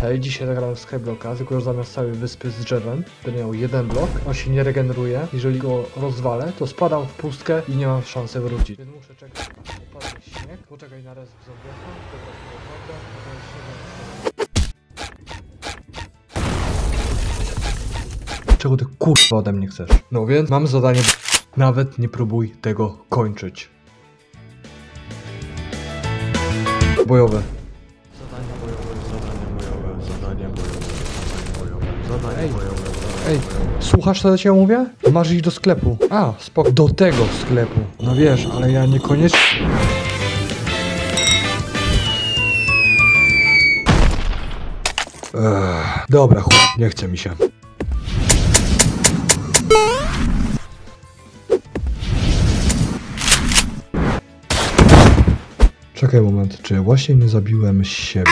Hej, dzisiaj zagrałem Skyblocka, tylko że zamiast całej wyspy z drzewem będę miał jeden blok, on się nie regeneruje. Jeżeli go rozwalę, to spadam w pustkę i nie mam szansy wrócić. Więc muszę czekać, śnieg. Poczekaj na res w Czego ty kurwa ode mnie chcesz? No więc mam zadanie. Nawet nie próbuj tego kończyć. Bojowe. Zadanie bojowe, zadanie Ej. bojowe, zadanie Ej, bojowe. słuchasz co ja ci mówię? Masz iść do sklepu. A, spoko. Do tego sklepu. No wiesz, ale ja niekoniecznie... Ech, dobra, chuj, nie chce mi się. Czekaj moment, czy właśnie nie zabiłem siebie?